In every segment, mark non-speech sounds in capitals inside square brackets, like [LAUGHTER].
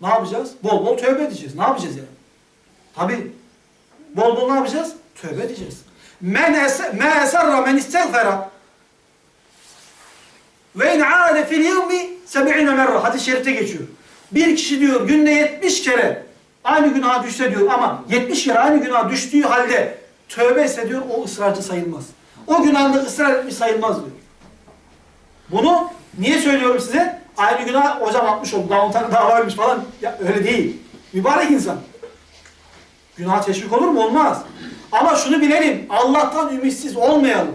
Ne yapacağız? Bol bol tövbe edeceğiz. Ne yapacağız yani? Tabi. Bol bol ne yapacağız? Tövbe edeceğiz. Men es me eserra men istiğfera ve in aade fil yevmi seb'ine merra. Hadis-i şerifte geçiyor. Bir kişi diyor günde 70 kere aynı günaha düşse diyor ama 70 kere aynı günaha düştüğü halde tövbe etse diyor o ısrarcı sayılmaz. O günahında ısrar etmiş sayılmaz diyor. Bunu niye söylüyorum size? Aynı günah hocam atmış oldu. Daha 10 tane daha varmış falan. Ya öyle değil. Mübarek insan. Günah teşvik olur mu? Olmaz. Ama şunu bilelim. Allah'tan ümitsiz olmayalım.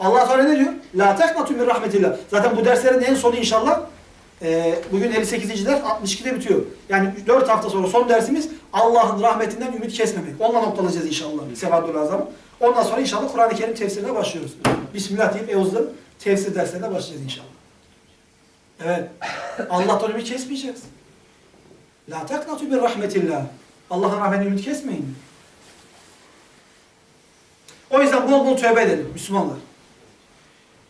Allah Teala ne diyor? La teknatu min rahmetillah. Zaten bu derslerin en sonu inşallah e, bugün 58. ders 62'de bitiyor. Yani 4 hafta sonra son dersimiz Allah'ın rahmetinden ümit kesmemek. Onunla noktalayacağız inşallah. Sevadül Azam. Ondan sonra inşallah Kur'an-ı Kerim tefsirine başlıyoruz. Bismillah deyip Euz'dan tefsir derslerine başlayacağız inşallah. Evet. Allah'tan ümit kesmeyeceğiz. La teknatu min rahmetillah. Allah'ın rahmetinden ümit kesmeyin. O yüzden bol bol tövbe edelim Müslümanlar.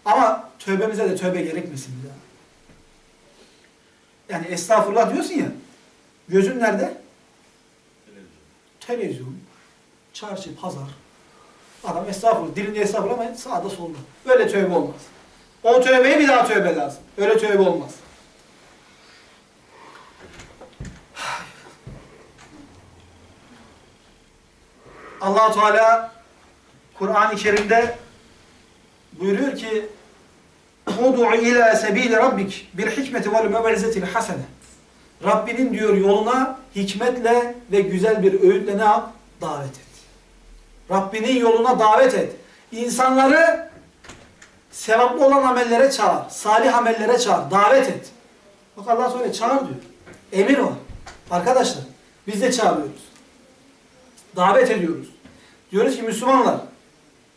Ama tövbemize de tövbe gerekmesin bir daha. Yani estağfurullah diyorsun ya. Gözün nerede? Televizyon, çarşı, pazar. Adam estağfurullah, dilinde estağfurullah ama sağda solda. Öyle tövbe olmaz. O tövbeye bir daha tövbe lazım. Öyle tövbe olmaz. allah Teala Kur'an-ı Kerim'de buyuruyor ki Udu'u ila sebili rabbik bil hikmeti vel mevezetil hasene. Rabbinin diyor yoluna hikmetle ve güzel bir öğütle ne yap? Davet et. Rabbinin yoluna davet et. İnsanları sevaplı olan amellere çağır. Salih amellere çağır. Davet et. Bak Allah söyle çağır diyor. Emir var. Arkadaşlar biz de çağırıyoruz. Davet ediyoruz. Diyoruz ki Müslümanlar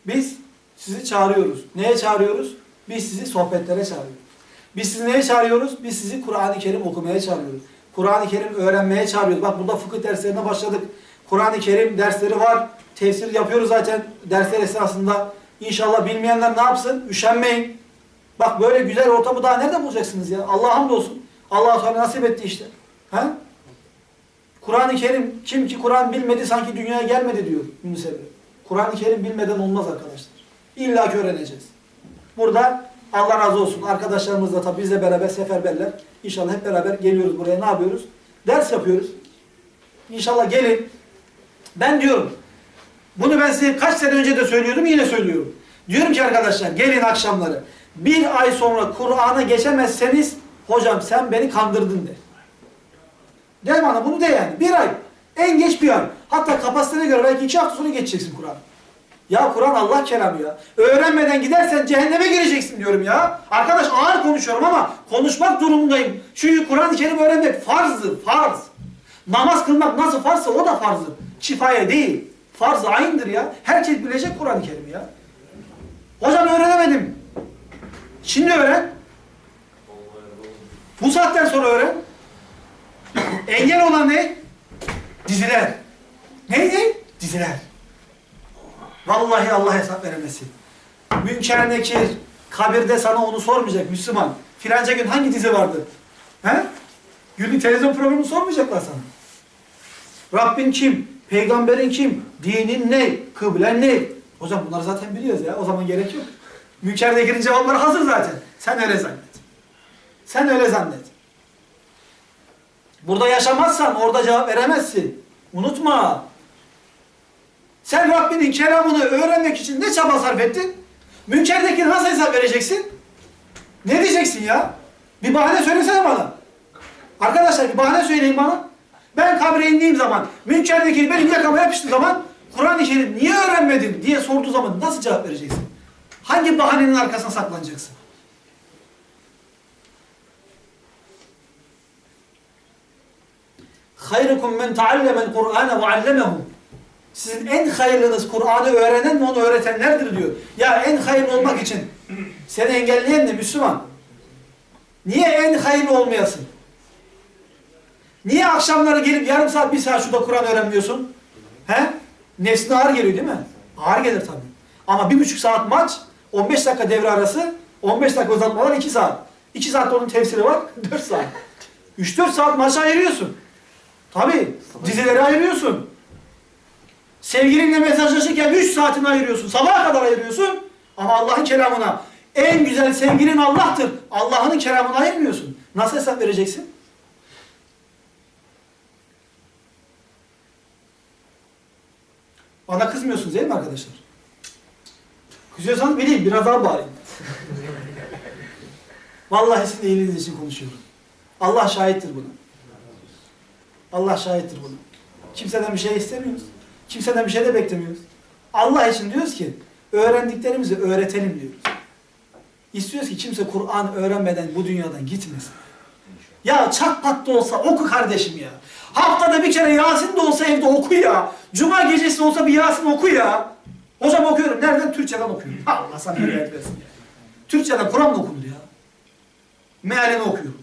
biz sizi çağırıyoruz. Neye çağırıyoruz? Biz sizi sohbetlere çağırıyoruz. Biz sizi neye çağırıyoruz? Biz sizi Kur'an-ı Kerim okumaya çağırıyoruz. Kur'an-ı Kerim öğrenmeye çağırıyoruz. Bak burada fıkıh derslerine başladık. Kur'an-ı Kerim dersleri var. Tefsir yapıyoruz zaten dersler esnasında. İnşallah bilmeyenler ne yapsın? Üşenmeyin. Bak böyle güzel ortamı daha nerede bulacaksınız ya? Allah hamdolsun. Allah sana nasip etti işte. Ha? Kur'an-ı Kerim kim ki Kur'an bilmedi sanki dünyaya gelmedi diyor Yunus Emre. Kur'an-ı Kerim bilmeden olmaz arkadaşlar. İlla ki öğreneceğiz. Burada Allah razı olsun. Arkadaşlarımızla tabii bizle beraber seferberler. İnşallah hep beraber geliyoruz buraya. Ne yapıyoruz? Ders yapıyoruz. İnşallah gelin. Ben diyorum. Bunu ben size kaç sene önce de söylüyordum. Yine söylüyorum. Diyorum ki arkadaşlar gelin akşamları. Bir ay sonra Kur'an'a geçemezseniz hocam sen beni kandırdın de. De bana bunu de yani. Bir ay. En geç bir ay. Hatta kapasitene göre belki iki hafta sonra geçeceksin Kur'an. Ya Kur'an Allah kelamı ya. Öğrenmeden gidersen cehenneme gireceksin diyorum ya. Arkadaş ağır konuşuyorum ama konuşmak durumundayım. Çünkü Kur'an-ı Kerim öğrenmek farzdır, farz. Namaz kılmak nasıl farzsa o da farzdır. Kifaya değil. Farz-ı aynıdır ya. Herkes bilecek Kur'an-ı Kerim'i ya. Hocam öğrenemedim. Şimdi öğren. Bu saatten sonra öğren. Engel olan ne? Diziler. Neydi? Diziler. Vallahi Allah hesap veremesin. Münker Nekir kabirde sana onu sormayacak Müslüman. Filanca gün hangi dizi vardı? He? Günlük televizyon programını sormayacaklar sana. Rabbin kim? Peygamberin kim? Dinin ne? Kıblen ne? Hocam bunları zaten biliyoruz ya. O zaman gerek yok. Münker Nekir'in cevapları hazır zaten. Sen öyle zannet. Sen öyle zannet. Burada yaşamazsan orada cevap veremezsin. Unutma. Sen Rabbinin kelamını öğrenmek için ne çaba sarf ettin? Münkerdeki nasıl hesap vereceksin? Ne diyeceksin ya? Bir bahane söylesene bana. Arkadaşlar bir bahane söyleyin bana. Ben kabre indiğim zaman, münkerdeki benim yakama yapıştığı zaman Kur'an-ı Kerim niye öğrenmedin diye sorduğu zaman nasıl cevap vereceksin? Hangi bahanenin arkasına saklanacaksın? Hayrukum men taallemel Kur'ane ve allemehu. Sizin en hayırlınız Kur'an'ı öğrenen ve onu öğretenlerdir diyor. Ya en hayırlı olmak için seni engelleyen de Müslüman. Niye en hayırlı olmayasın? Niye akşamları gelip yarım saat bir saat şurada Kur'an öğrenmiyorsun? He? Nefsine ağır geliyor değil mi? Ağır gelir tabii. Ama bir buçuk saat maç, 15 dakika devre arası, 15 dakika uzatmalar 2 saat. 2 saatte onun tefsiri var, [LAUGHS] 4 saat. 3-4 saat maça ayırıyorsun. Tabii. Dizileri ayırıyorsun. Sevgilinle mesajlaşırken 3 saatini ayırıyorsun. Sabaha kadar ayırıyorsun. Ama Allah'ın kelamına en güzel sevgilin Allah'tır. Allah'ın kelamını ayırmıyorsun. Nasıl hesap vereceksin? Bana kızmıyorsunuz değil mi arkadaşlar? Kızıyorsanız bileyim biraz daha bağırayım. Vallahi sizin iyiliğiniz için konuşuyorum. Allah şahittir buna. Allah şahittir buna. Kimseden bir şey istemiyoruz. Kimseden bir şey de beklemiyoruz. Allah için diyoruz ki öğrendiklerimizi öğretelim diyoruz. İstiyoruz ki kimse Kur'an öğrenmeden bu dünyadan gitmesin. Ya çat pat da olsa oku kardeşim ya. Haftada bir kere Yasin de olsa evde oku ya. Cuma gecesi olsa bir Yasin oku ya. Hocam okuyorum. Nereden? Türkçeden okuyorum. Allah sana hidayet versin. Türkçeden Kur'an mı okundu ya? Mealini okuyor.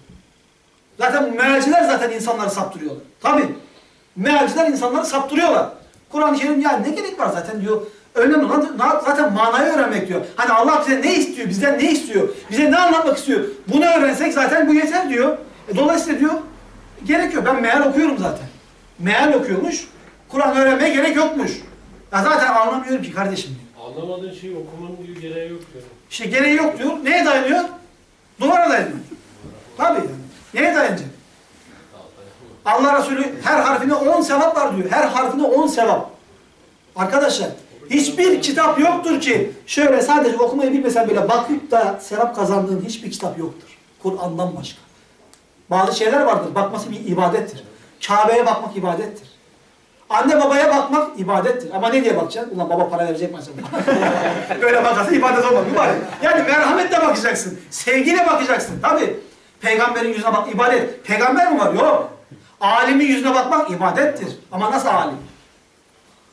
Zaten mealciler zaten insanları saptırıyorlar. Tabii. Mealciler insanları saptırıyorlar. Kur'an-ı Kerim ya ne gerek var zaten diyor. Önemli olan zaten manayı öğrenmek diyor. Hani Allah bize ne istiyor, bizden ne istiyor, bize ne anlatmak istiyor. Bunu öğrensek zaten bu yeter diyor. E, dolayısıyla diyor, gerek yok. Ben meal okuyorum zaten. Meal okuyormuş, Kur'an öğrenmeye gerek yokmuş. Ya zaten anlamıyorum ki kardeşim diyor. Anlamadığın şeyi okumanın diyor gereği yok diyor. İşte gereği yok diyor. Neye dayanıyor? Duvara dayanıyor. Tabii yani. Neye dayanacak? Allah Resulü her harfine 10 sevap var diyor. Her harfine 10 sevap. Arkadaşlar hiçbir kitap yoktur ki şöyle sadece okumayı bilmesen bile bakıp da sevap kazandığın hiçbir kitap yoktur. Kur'an'dan başka. Bazı şeyler vardır. Bakması bir ibadettir. Kabe'ye bakmak ibadettir. Anne babaya bakmak ibadettir. Ama ne diye bakacaksın? Ulan baba para verecek mi acaba? [LAUGHS] Böyle bakarsa ibadet olmaz. Mübarek. Yani merhametle bakacaksın. Sevgiyle bakacaksın. Tabii. Peygamberin yüzüne bak ibadet. Peygamber mi var? Yok. Alimin yüzüne bakmak ibadettir. Ama nasıl alim?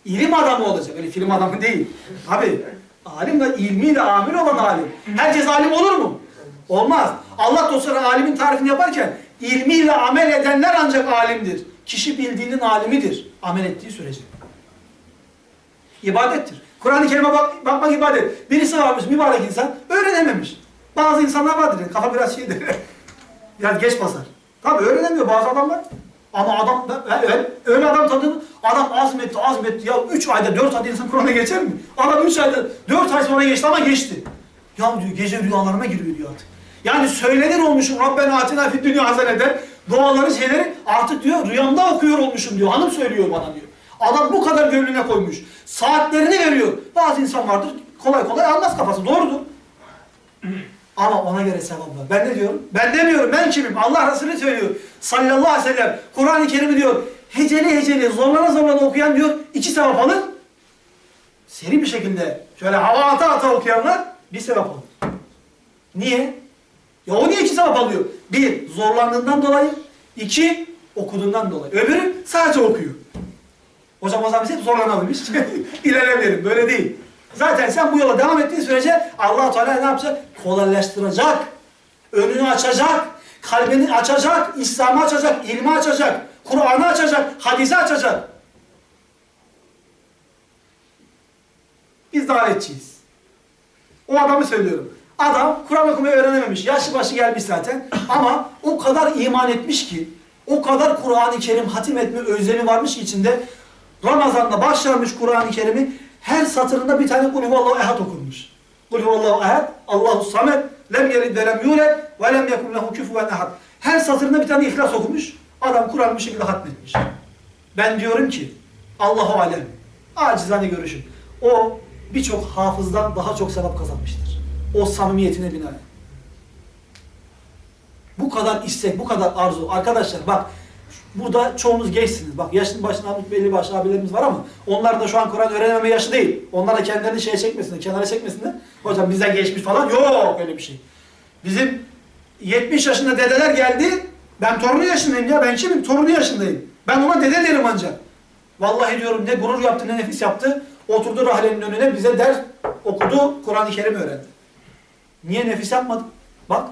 İlim adamı olacak. Öyle film adamı değil. Tabii. Alim de ilmiyle amil olan alim. Herkes alim olur mu? Olmaz. Allah dostları alimin tarifini yaparken ilmiyle amel edenler ancak alimdir. Kişi bildiğinin alimidir. Amel ettiği sürece. İbadettir. Kur'an-ı Kerim'e bak, bakmak ibadet. Birisi varmış mübarek insan öğrenememiş. Bazı insanlar vardır kafa biraz şeydir. [LAUGHS] biraz geç basar. Tabii öğrenemiyor bazı adamlar. Ama adam da öyle, öyle adam tanıdım. Adam azmetti azmetti. Ya 3 ayda 4 ayda insan Kur'an'a geçer mi? Adam 3 ayda 4 ay sonra geçti ama geçti. Ya diyor gece rüyalarıma giriyor diyor artık. Yani söylenir olmuşum Rabbena atina fid dünya haseneden duaları şeyleri artık diyor rüyamda okuyor olmuşum diyor. Hanım söylüyor bana diyor. Adam bu kadar gönlüne koymuş. Saatlerini veriyor. Bazı insan vardır kolay kolay almaz kafası. Doğrudur. [CLEARS THROAT] Ama ona göre sevap var. Ben ne diyorum? Ben demiyorum. Ben kimim? Allah Resulü söylüyor. Sallallahu aleyhi ve sellem. Kur'an-ı Kerim'i diyor. Heceli heceli zorlana zorlana okuyan diyor. iki sevap alır. Seri bir şekilde şöyle hava ata ata okuyanlar bir sevap alır. Niye? Ya o niye iki sevap alıyor? Bir, zorlandığından dolayı. iki okuduğundan dolayı. Öbürü sadece okuyor. Hocam o zaman biz hep zorlanalım. [LAUGHS] İlerlemeyelim. Böyle değil. Zaten sen bu yola devam ettiğin sürece allah Teala ne yapacak? Kolaylaştıracak. Önünü açacak. Kalbini açacak. İslam'ı açacak. ilmi açacak. Kur'an'ı açacak. Hadisi açacak. Biz davetçiyiz. O adamı söylüyorum. Adam Kur'an okumayı öğrenememiş. Yaşlı başı gelmiş zaten. Ama o kadar iman etmiş ki, o kadar Kur'an-ı Kerim hatim etme özlemi varmış ki içinde. Ramazan'da başlamış Kur'an-ı Kerim'i her satırında bir tane Kul huvallahu ehad okunmuş. Kul huvallahu ehad, Allahu samet, lem yelid ve lem yuled ve lem yekun lehu küfüven ehad. Her satırında bir tane ihlas okumuş. Adam Kur'an'ı bir şekilde hatmetmiş. Ben diyorum ki Allahu alem. Acizane görüşüm. O birçok hafızdan daha çok sevap kazanmıştır. O samimiyetine binaen. Bu kadar istek, bu kadar arzu. Arkadaşlar bak burada çoğunuz gençsiniz. Bak yaşlı başlı Ahmet belli başlı abilerimiz var ama onlar da şu an Kur'an öğrenememe yaşı değil. Onlar da kendilerini şeye çekmesinler, kenara çekmesinler. Hocam bizden geçmiş falan. Yok öyle bir şey. Bizim 70 yaşında dedeler geldi. Ben torunu yaşındayım ya. Ben kimim? Torunu yaşındayım. Ben ona dede derim ancak. Vallahi diyorum ne gurur yaptı ne nefis yaptı. Oturdu rahlenin önüne bize ders okudu. Kur'an-ı Kerim öğrendi. Niye nefis yapmadı? Bak.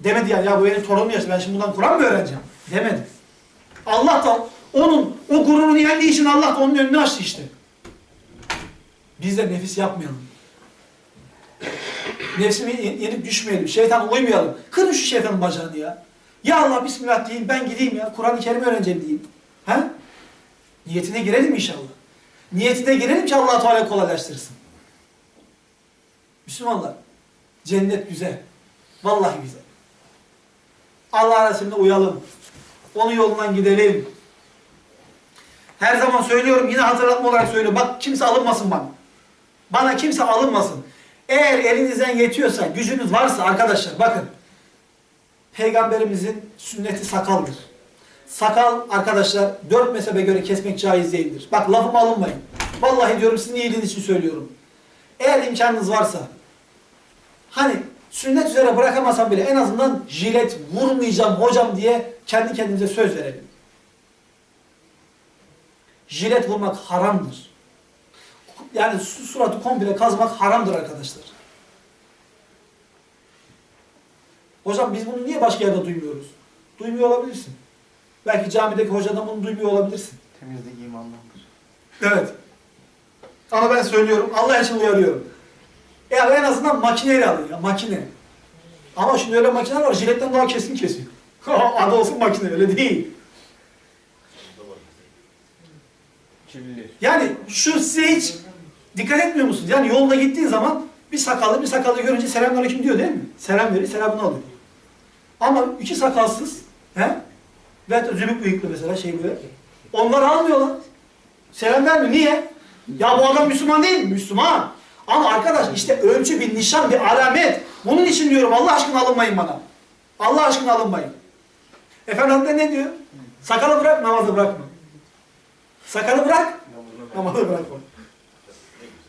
Demedi yani ya bu benim torunum yaşında ben şimdi bundan Kur'an mı öğreneceğim? Demedi. Allah da onun o gururunu yendiği için Allah da onun önünü açtı işte. Biz de nefis yapmayalım. Nefsimi yenik düşmeyelim. Şeytana uymayalım. Kırın şu şeytanın bacağını ya. Ya Allah bismillah diyeyim ben gideyim ya. Kur'an-ı Kerim öğreneceğim diyeyim. He? Niyetine girelim inşallah. Niyetine girelim ki allah Teala kolaylaştırsın. Müslümanlar, cennet güzel. Vallahi güzel. Allah Resulüne uyalım. Onun yolundan gidelim. Her zaman söylüyorum, yine hatırlatma olarak söylüyorum. Bak kimse alınmasın bana. Bana kimse alınmasın. Eğer elinizden yetiyorsa, gücünüz varsa arkadaşlar bakın. Peygamberimizin sünneti sakaldır. Sakal arkadaşlar dört mezhebe göre kesmek caiz değildir. Bak lafıma alınmayın. Vallahi diyorum sizin iyiliğiniz için söylüyorum. Eğer imkanınız varsa hani sünnet üzere bırakamasam bile en azından jilet vurmayacağım hocam diye kendi kendimize söz verelim. Jilet vurmak haramdır. Yani su suratı komple kazmak haramdır arkadaşlar. Hocam biz bunu niye başka yerde duymuyoruz? Duymuyor olabilirsin. Belki camideki hocadan bunu duymuyor olabilirsin. Temizlik imandandır. Evet. Ama ben söylüyorum, Allah için uyarıyorum. Ya en azından makineyle alın ya, makine. Ama şimdi öyle makineler var, jiletten daha kesin kesiyor. [LAUGHS] Adı olsun makine, öyle değil. Yani şu size hiç dikkat etmiyor musunuz? Yani yolda gittiğin zaman bir sakallı bir sakallı görünce selamünaleyküm diyor değil mi? Selam veriyor, selamını alıyor. Ama iki sakalsız, he? Ve zübük bıyıklı mesela şey böyle. Onlar almıyorlar. Selam vermiyor. Niye? Ya bu adam Müslüman değil mi? Müslüman. Ama arkadaş işte ölçü bir nişan, bir alamet. Bunun için diyorum Allah aşkına alınmayın bana. Allah aşkına alınmayın. Efendimiz ne diyor? Sakalı bırak, namazı bırakma. Sakalı bırak, namazı bırakma.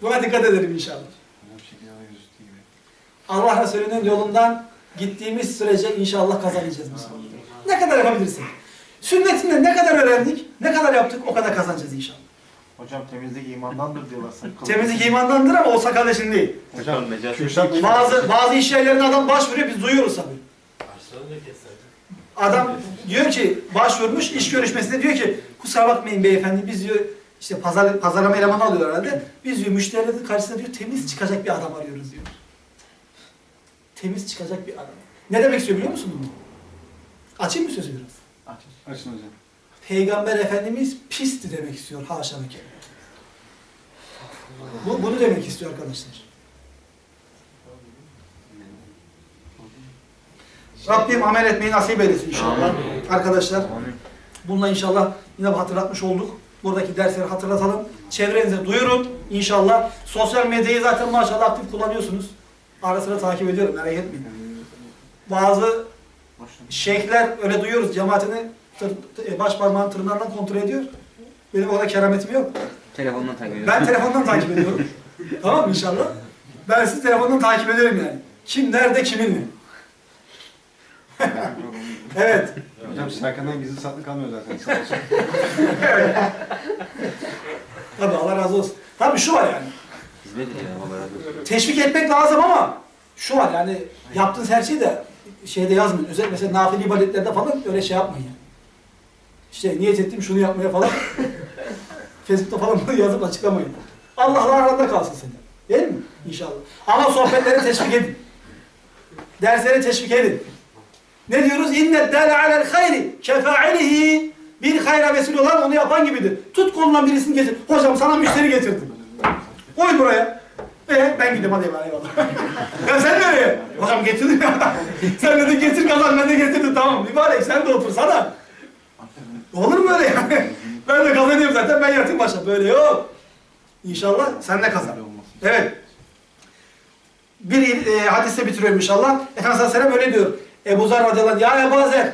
Buna dikkat edelim inşallah. Allah Resulü'nün yolundan gittiğimiz sürece inşallah kazanacağız Müslüman. Ne kadar yapabilirsin? Sünnetinde ne kadar öğrendik, ne kadar yaptık o kadar kazanacağız inşallah. Hocam temizlik imandandır diyorlar. Sakın. Temizlik imandandır ama o sakal için değil. Hocam Kürşat Bazı bazı iş yerlerine adam başvuruyor biz duyuyoruz tabii. Adam diyor ki başvurmuş iş görüşmesinde diyor ki kusura bakmayın beyefendi biz diyor işte pazar, pazarlama elemanı alıyor herhalde. Biz diyor müşterilerin karşısında diyor temiz çıkacak bir adam arıyoruz diyor. Temiz çıkacak bir adam. Ne demek istiyor biliyor musun bunu? Açayım mı sözü biraz? Aç. Açın hocam. Peygamber Efendimiz pisti demek istiyor haşa ve kella. Bu, bunu demek istiyor arkadaşlar. Rabbim amel etmeyi nasip eylesin inşallah. Arkadaşlar bununla inşallah yine hatırlatmış olduk. Buradaki dersleri hatırlatalım. Çevrenize duyurun inşallah. Sosyal medyayı zaten maşallah aktif kullanıyorsunuz. Ara sıra takip ediyorum merak etmeyin. Bazı şeyhler öyle duyuyoruz cemaatini tır, baş parmağın tırnağından kontrol ediyor. Benim orada kerametim yok. Telefondan takip ediyorum. Ben telefondan takip ediyorum. [LAUGHS] tamam mı inşallah? Ben sizi telefondan takip ederim yani. Kim nerede kiminle. [LAUGHS] Evet. Hocam Serkan'dan gizli saklı kalmıyor zaten. Sağ olsun. [LAUGHS] Tabii Allah razı olsun. Tabii şu var yani. Hizmet ediyor Allah razı olsun. Teşvik etmek lazım ama şu var yani yaptığınız her şeyi de şeyde yazmayın. Özellikle mesela nafile ibadetlerde falan öyle şey yapmayın yani. İşte niyet ettim şunu yapmaya falan. Facebook'ta falan bunu yazıp açıklamayın. Allah'la aranda kalsın senin. Değil mi? İnşallah. Ama sohbetleri teşvik edin. Dersleri teşvik edin. Ne diyoruz? İnnet dâle alel hayri kefa'ilihi bir hayra vesile olan onu yapan gibidir. Tut kolundan birisini getir. Hocam sana müşteri getirdim. Koy buraya. Ee, ben gideyim hadi eyvallah. [LAUGHS] ya sen nereye? Hocam getirdim ya. [LAUGHS] sen dedin getir kazan ben de getirdim tamam. Mübarek sen de otursana. Olur mu öyle yani? Ben de kazanıyorum zaten ben yatayım başa. Böyle yok. İnşallah sen de kazan. Evet. Bir e, hadise bitiriyorum inşallah. Efendimiz Aleyhisselam öyle diyor. Ebu Zer radıyallahu anh, ya Ebu Zer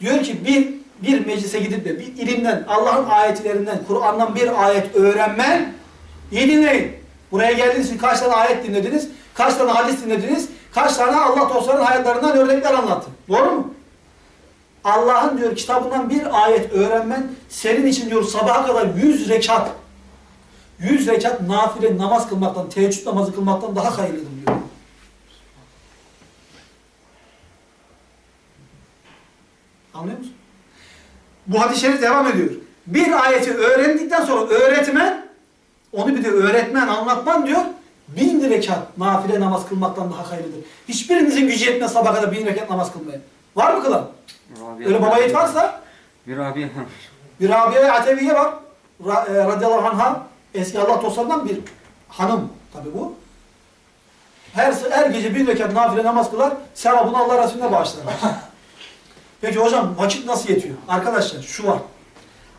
diyor ki bir, bir meclise gidip de bir ilimden, Allah'ın ayetlerinden, Kur'an'dan bir ayet öğrenmen iyi dinleyin. Buraya geldiğiniz için kaç tane ayet dinlediniz, kaç tane hadis dinlediniz, kaç tane Allah dostlarının hayatlarından örnekler anlattı. Doğru mu? Allah'ın diyor kitabından bir ayet öğrenmen senin için diyor sabaha kadar yüz rekat yüz rekat nafile namaz kılmaktan, teheccüd namazı kılmaktan daha hayırlıdır diyor. Anlıyor musun? Bu hadis-i şerif devam ediyor. Bir ayeti öğrendikten sonra öğretmen, onu bir de öğretmen, anlatman diyor, bin rekat nafile namaz kılmaktan daha hayırlıdır. Hiçbirinizin gücü yetmez sabah kadar bin rekat namaz kılmaya. Var mı kılan? Rabia- Öyle baba yiğit varsa Bir Rabia. bir Rabia Ateviye var. Ra, e, radıyallahu anh'a eski Allah dostlarından bir hanım tabi bu. Her, her gece bir rekat nafile namaz kılar, sevabını Allah Resulüne bağışlar. [LAUGHS] Peki hocam vakit nasıl yetiyor? Arkadaşlar şu var.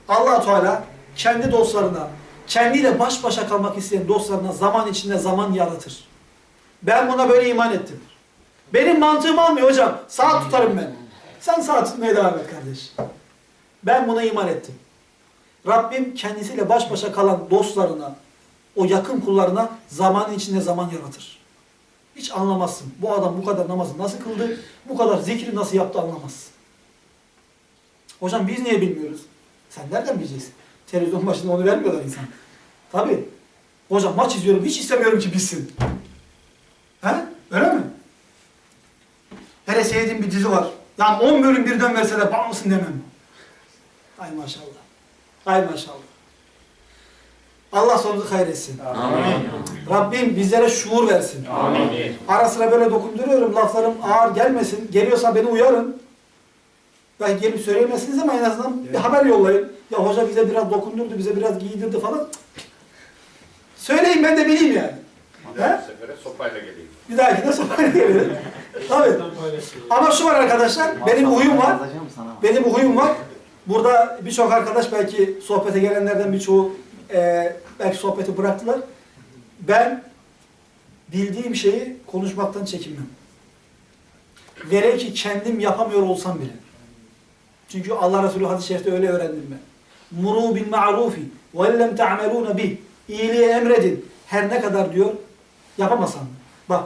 allah Teala kendi dostlarına, kendiyle baş başa kalmak isteyen dostlarına zaman içinde zaman yaratır. Ben buna böyle iman ettim. Benim mantığım almıyor hocam. Saat tutarım ben. Sen saat tutmaya devam et kardeş. Ben buna iman ettim. Rabbim kendisiyle baş başa kalan dostlarına, o yakın kullarına zamanın içinde zaman yaratır. Hiç anlamazsın. Bu adam bu kadar namazı nasıl kıldı, bu kadar zikri nasıl yaptı anlamazsın. Hocam biz niye bilmiyoruz? Sen nereden bileceksin? Televizyon başında onu vermiyorlar insan. Tabii. Hocam maç izliyorum, hiç istemiyorum ki bitsin. He? Öyle mi? Hele sevdiğim bir dizi var. Yani 10 bölüm birden verse de bak mısın demem. Ay maşallah. Ay maşallah. Allah sonumuzu hayretsin. Amin. Rabbim bizlere şuur versin. Amin. Ara sıra böyle dokunduruyorum. Laflarım ağır gelmesin. Geliyorsa beni uyarın. Belki gelip söyleyemezsiniz ama en azından bir haber yollayın. Ya hoca bize biraz dokundurdu, bize biraz giydirdi falan. Söyleyin ben de bileyim yani. Bir dahaki sefere sopayla geleyim. Bir dahaki de sopayla gelelim. Tabii. Ama şu var arkadaşlar, benim huyum var. Benim huyum var. Burada birçok arkadaş belki sohbete gelenlerden birçoğu e, belki sohbeti bıraktılar. Ben bildiğim şeyi konuşmaktan çekinmem. Vere ki kendim yapamıyor olsam bile. Çünkü Allah Resulü hadis-i şerifte öyle öğrendim ben. Muru bil ma'rufi ve lem ta'meluna bi. İyiliği emredin. Her ne kadar diyor yapamasan. da. Bak.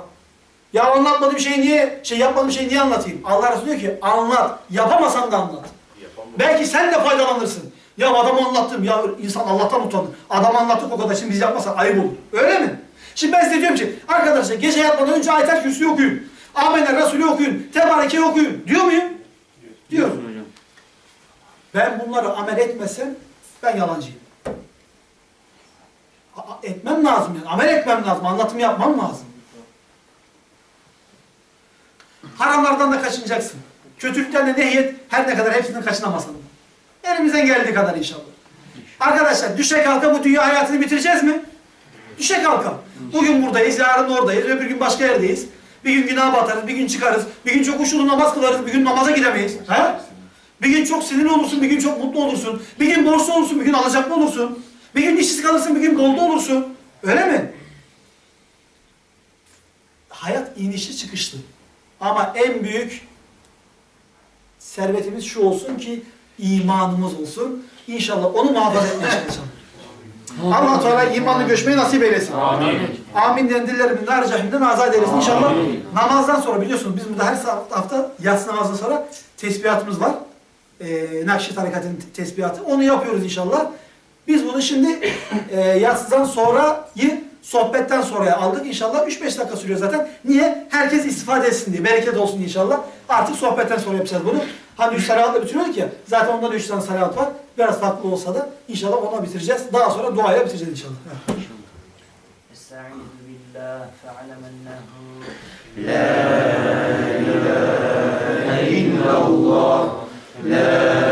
Ya anlatmadığım şeyi niye, şey yapmadığım şeyi niye anlatayım? Allah Resulü diyor ki anlat. Yapamasan da anlat. Yapamam. Belki sen de faydalanırsın. Ya adamı anlattım. Ya insan Allah'tan utanır. Adam anlattık o kadar. Şimdi biz yapmasak ayıp olur. Öyle mi? Şimdi ben size diyorum ki arkadaşlar gece yatmadan önce Ayet-el Kürsü'yü okuyun. Amener Resulü okuyun. Tebareke'yi okuyun. Diyor muyum? Diyorum. hocam. Ben bunları amel etmesem ben yalancıyım. A- Etmem lazım yani. Amel etmem lazım. Anlatım yapmam lazım. Haramlardan da kaçınacaksın. Kötülükten de nehyet her ne kadar hepsinden kaçınamasan. Elimizden geldiği kadar inşallah. Arkadaşlar düşe kalka bu dünya hayatını bitireceğiz mi? Düşe kalka. Bugün buradayız, yarın oradayız, öbür gün başka yerdeyiz. Bir gün günah batarız, bir gün çıkarız, bir gün çok uçulu namaz kılarız, bir gün namaza gidemeyiz. Ha? Bir gün çok sinirli olursun, bir gün çok mutlu olursun. Bir gün borçlu olursun, bir gün alacaklı olursun. Bir gün işsiz kalırsın, bir gün bolda olursun. Öyle mi? Hayat inişli çıkışlı. Ama en büyük servetimiz şu olsun ki imanımız olsun. İnşallah onu muhafaza etmeye çalışalım. Allah Teala imanlı göçmeyi nasip eylesin. Amin. Amin diyen dillerimi nar cehimden azat eylesin. İnşallah Amin. namazdan sonra biliyorsunuz biz burada her hafta yatsı namazdan sonra tesbihatımız var. Ee, Nakşi tarikatının tesbihatı. Onu yapıyoruz inşallah. Biz bunu şimdi e, yatsıdan sonrayı sohbetten sonraya aldık. İnşallah 3-5 dakika sürüyor zaten. Niye? Herkes istifade etsin diye. Bereket olsun inşallah. Artık sohbetten sonra yapacağız bunu. Hani 3 salavatla bitiriyorduk ya. Zaten onda da 3 tane salavat var. Biraz farklı olsa da inşallah ona bitireceğiz. Daha sonra duayla bitireceğiz inşallah. Evet.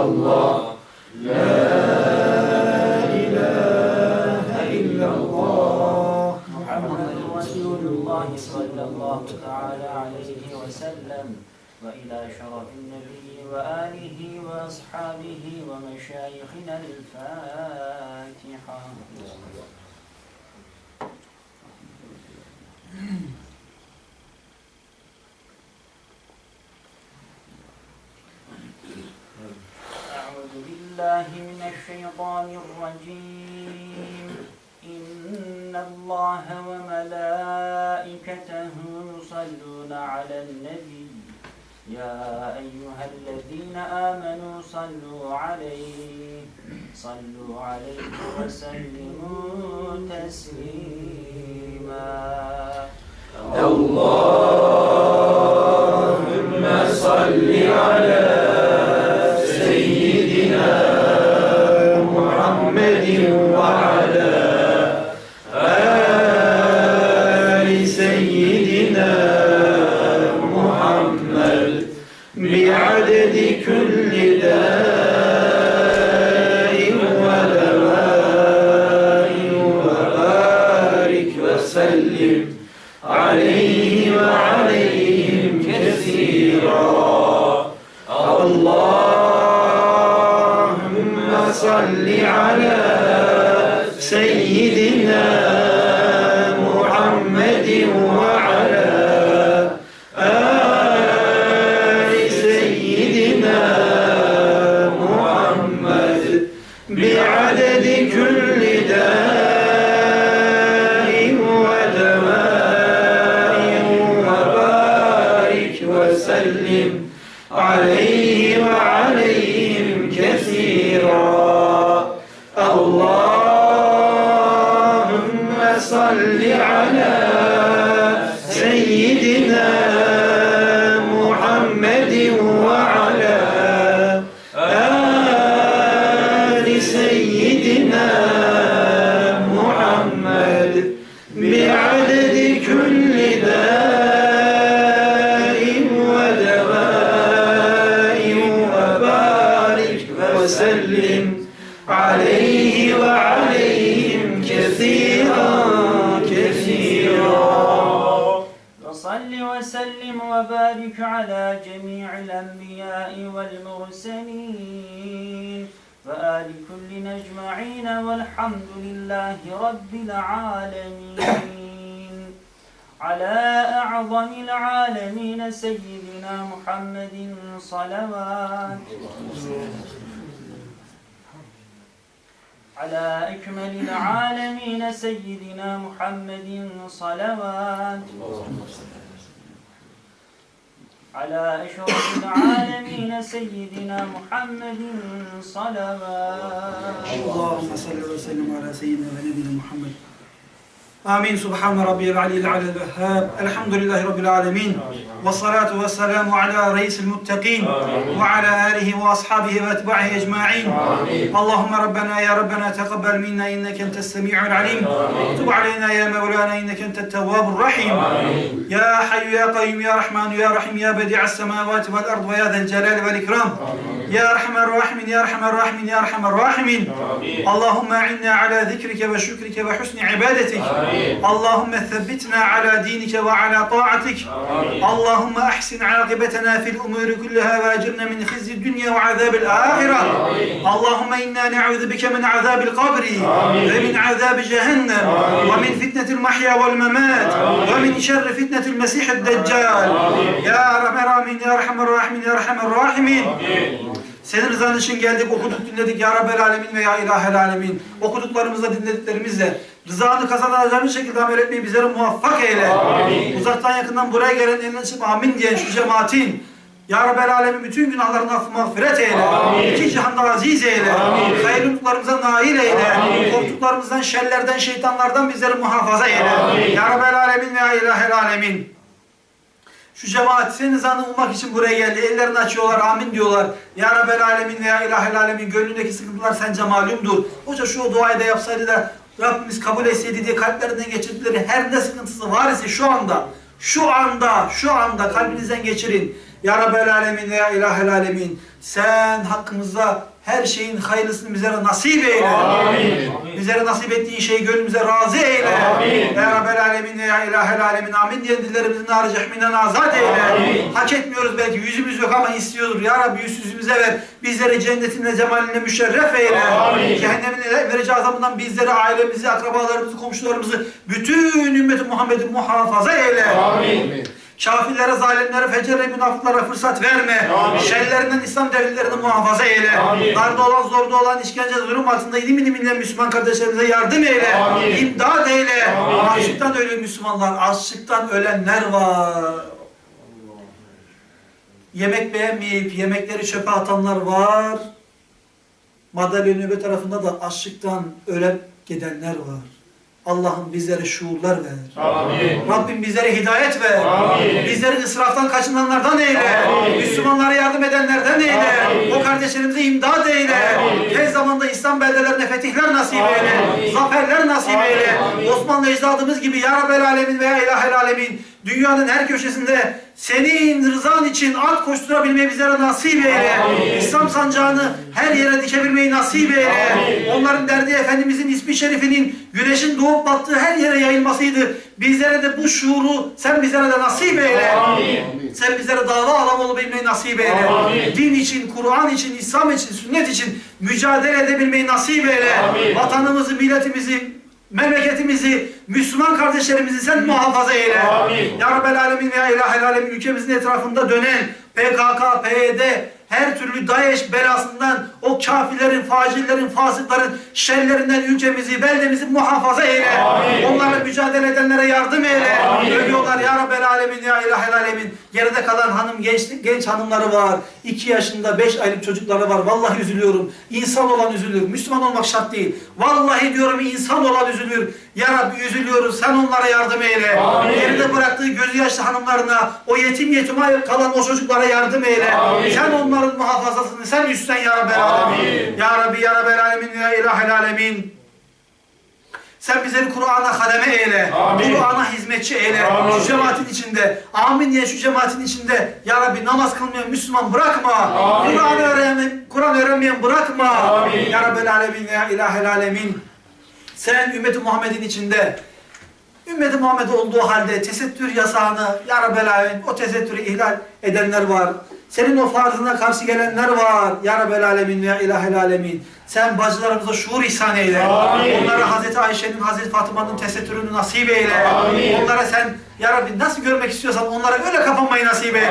استعيذ بالله فاعلم انه محمد رسول الله صلى الله تعالى عليه وسلم. وإلى شرف النبي وآله وأصحابه ومشايخنا الفاتحة. بالله من الشيطان الرجيم. إن الله وملائكته يصلون على النبي. يا أيها الذين آمنوا صلوا عليه. صلوا عليه وسلموا تسليما. بعدد والمرسلين. وآل كل أجمعين والحمد لله رب العالمين. على أعظم العالمين سيدنا محمد صلوات. على أكمل العالمين سيدنا محمد صلوات. على أشرف العالمين سيدنا محمد صلوات. اللهم صل وسلم على سيدنا ونبينا محمد. آمين. سبحان ربي العلي العلى الوهاب. الحمد لله رب العالمين. والصلاة والسلام على رئيس المتقين وعلى آله وأصحابه وأتباعه أجمعين. اللهم ربنا يا ربنا تقبل منا إنك أنت السميع العليم. تب علينا يا مولانا إنك أنت التواب الرحيم. يا حي يا قيوم يا رحمن يا رحيم يا بديع السماوات والأرض ويا ذا الجلال والإكرام. يا أرحم الراحمين يا أرحم الراحمين يا أرحم الراحمين. اللهم أعنا على ذكرك وشكرك وحسن عبادتك. اللهم ثبتنا على دينك وعلى طاعتك. اللهم أحسن عاقبتنا في الأمور كلها وأجرنا من خزي الدنيا وعذاب الآخرة. اللهم إنا نعوذ بك من عذاب القبر ومن عذاب جهنم ومن فتنة المحيا والممات ومن شر فتنة المسيح الدجال. يا أرحم الراحمين يا أرحم الراحمين يا أرحم الراحمين. senin rızan için geldik, okuduk, dinledik. Ya Rabbel Alemin ve ya İlahel Alemin. Okuduklarımızla, dinlediklerimizle rızanı kazanacağımız şekilde amel etmeyi bizlere muvaffak eyle. Uzaktan yakından buraya gelen elinden açıp amin diyen şu cemaatin ya Rabbel Alemin bütün günahlarını affı mağfiret eyle. İki cihanda aziz eyle. Hayırlılıklarımıza nail eyle. Korktuklarımızdan, şerlerden, şeytanlardan bizleri muhafaza eyle. Ya Rabbel Alemin ve ya İlahel Alemin. Şu cemaat senin rızanı ummak için buraya geldi. Ellerini açıyorlar, amin diyorlar. Ya Rabbel Alemin ve ya İlahel Alemin gönlündeki sıkıntılar sence malumdur. Hoca şu duayı da yapsaydı da Rabbimiz kabul etseydi diye kalplerinden geçirdikleri her ne sıkıntısı var ise şu anda, şu anda, şu anda kalbinizden geçirin. Ya Rabbel Alemin ya İlahel Alemin sen hakkımızda her şeyin hayırlısını bizlere nasip eyle. Amin. Bizlere nasip ettiğin şeyi gönlümüze razı eyle. Amin. Ya Rabbel Alemin ya İlahel Alemin amin diyen dillerimizi nar-ı cehminden azat eyle. Amin. Hak etmiyoruz belki yüzümüz yok ama istiyoruz. Ya Rabbi yüz yüzümüze ver. Bizleri cennetinle cemalinle müşerref eyle. Amin. Cehennemin vereceği azabından bizleri, ailemizi, akrabalarımızı, komşularımızı, bütün ümmeti Muhammed'i muhafaza eyle. Amin. Kafirlere, zalimlere, fecere, münafıklara fırsat verme. Şerlerinden İslam devletlerini muhafaza eyle. Darda olan, zorda olan, işkence, zulüm altında ilim ilim inleyen Müslüman kardeşlerimize yardım eyle. İmdad eyle. Açlıktan ölen Müslümanlar, açlıktan ölenler var. Yemek beğenmeyip yemekleri çöpe atanlar var. Madalyonun öbür tarafında da açlıktan ölen gidenler var. Allah'ım bizlere şuurlar ver. Amin. Rabbim bizlere hidayet ver. Bizleri ısraftan kaçınanlardan eyle. Müslümanlara yardım edenlerden eyle. O kardeşlerimize imdad eyle. Tez zamanda İslam beldelerine fetihler nasip eyle. Zaferler nasip eyle. Osmanlı ecdadımız gibi Ya Rabbel Alemin veya İlahel Alemin dünyanın her köşesinde senin rızan için at koşturabilmeyi bizlere nasip eyle. İslam sancağını her yere dikebilmeyi nasip eyle. Onların derdi Efendimizin ismi şerifinin güneşin doğup battığı her yere yayılmasıydı. Bizlere de bu şuuru sen bizlere de nasip eyle. Sen bizlere dava alan olabilmeyi nasip eyle. Din için, Kur'an için, İslam için, sünnet için mücadele edebilmeyi nasip eyle. Vatanımızı, milletimizi, memleketimizi, Müslüman kardeşlerimizi sen muhafaza eyle. Ya Rabbel Alemin ve İlahel Alemin ülkemizin etrafında dönen PKK, PYD, her türlü DAEŞ belasından, o kafirlerin, facillerin, fasıkların şerlerinden ülkemizi, beldemizi muhafaza eyle. Onlarla mücadele edenlere yardım eyle. Ölüyorlar ya Rabbel Alemin, ya İlahel Alemin. Geride kalan hanım, genç, genç hanımları var. 2 yaşında, 5 aylık çocukları var. Vallahi üzülüyorum. İnsan olan üzülür. Müslüman olmak şart değil. Vallahi diyorum insan olan üzülür. Ya Rabbi üzülüyoruz. Sen onlara yardım eyle. Geride bıraktığı gözü yaşlı hanımlarına, o yetim yetime kalan o çocuklara yardım eyle. Sen onların muhafazasını sen üstlen ya Rabbel Alemin. Ya Rabbi ya Rabbel Alemin ya İlahel Alemin. Sen bizleri Kur'an'a kademe eyle. Kur'an'a hizmetçi eyle. Şu cemaatin içinde. Amin diye şu cemaatin içinde. Ya Rabbi namaz kılmayan Müslüman bırakma. Kur'an öğrenmeyen, Kur'an öğrenmeyen bırakma. Ya Rabbel Alemin ya İlahel Alemin. Sen ümmeti Muhammed'in içinde ümmeti Muhammed olduğu halde tesettür yasağını ya Rabbel o tesettürü ihlal edenler var. Senin o farzına karşı gelenler var. Ya Rabbel Alemin ya İlahel Alemin. Sen bacılarımıza şuur ihsan eyle. Onlara Hazreti Ayşe'nin, Hazreti Fatıma'nın tesettürünü nasip eyle. Onlara sen ya Rabbi nasıl görmek istiyorsan onlara öyle kapanmayı nasip eyle.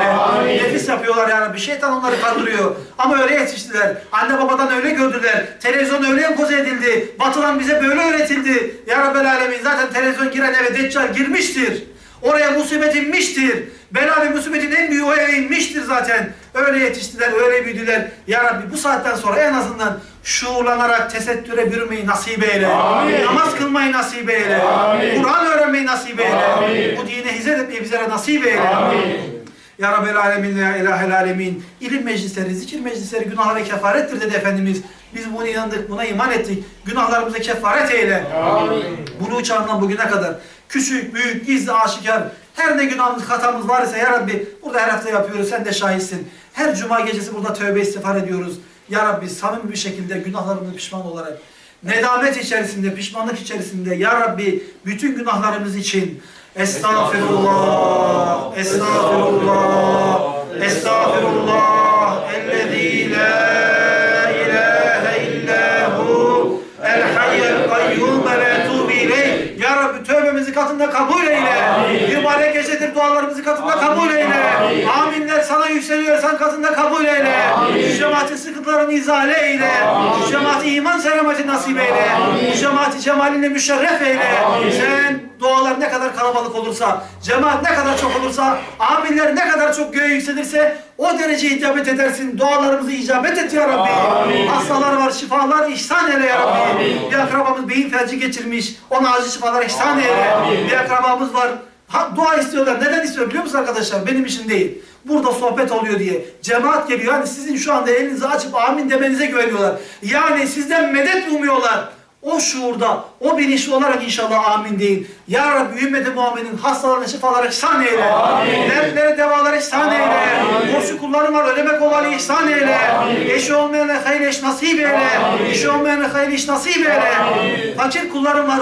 Nefis yapıyorlar ya Rabbi. Şeytan onları kandırıyor. Ama öyle yetiştiler. Anne babadan öyle gördüler. Televizyon öyle empoze edildi. Batıdan bize böyle öğretildi. Ya Rabbel Alemin zaten televizyon giren eve deccal girmiştir. Oraya musibet inmiştir. Bela ve musibetin en büyüğü o eve inmiştir zaten. Öyle yetiştiler, öyle büyüdüler. Ya Rabbi bu saatten sonra en azından şuurlanarak tesettüre bürümeyi nasip eyle. Namaz kılmayı nasip eyle. Kur'an öğrenmeyi nasip eyle. Bu dine hizmet etmeyi bizlere nasip eyle. Ya Rabbel Alemin ya İlahel Alemin. İlim meclisleri, zikir meclisleri günahlara kefarettir dedi Efendimiz. Biz buna inandık, buna iman ettik. Günahlarımıza kefaret eyle. Bunu çağından bugüne kadar küçük, büyük, gizli, aşikar her ne günahımız, hatamız var ise ya Rabbi burada her hafta yapıyoruz sen de şahitsin. Her cuma gecesi burada tövbe istiğfar ediyoruz. Ya Rabbi samimi bir şekilde günahlarımızı pişman olarak nedamet içerisinde, pişmanlık içerisinde Ya Rabbi bütün günahlarımız için Estağfirullah, Estağfirullah, Estağfirullah, ellezî katında kabul eyle. Mübarek gecedir dualarımızı katında kabul eyle. Yükseliyor sen katında kabul eyle. Şu cemaatin sıkıntılarını izale eyle. Şu cemaati iman selameti nasip eyle. Şu cemaati cemalinle müşerref eyle. Sen dualar ne kadar kalabalık olursa, cemaat ne kadar çok olursa, aminler ne kadar çok göğe yükselirse o derece icabet edersin. Dualarımızı icabet et ya Rabbi. Hastalar var, şifalar ihsan eyle ya Rabbi. Bir akrabamız beyin felci geçirmiş, ona acil şifalar ihsan eyle. Bir akrabamız var, ha, dua istiyorlar. Neden istiyor biliyor musunuz arkadaşlar? Benim için değil. Burada sohbet oluyor diye. Cemaat geliyor. Yani sizin şu anda elinizi açıp amin demenize güveniyorlar. Yani sizden medet umuyorlar. O şuurda, o bilinçli olarak inşallah amin deyin. Ya Rabbi ümmeti Muhammed'in hastalarına şifalar ihsan eyle. Dertlere devalar ihsan eyle. Borçlu kullarım var ödeme kolayı ihsan eyle. Eşi olmayana hayırlı iş nasip eyle. Eşi olmayana hayırlı iş nasip eyle. Fakir kullarım var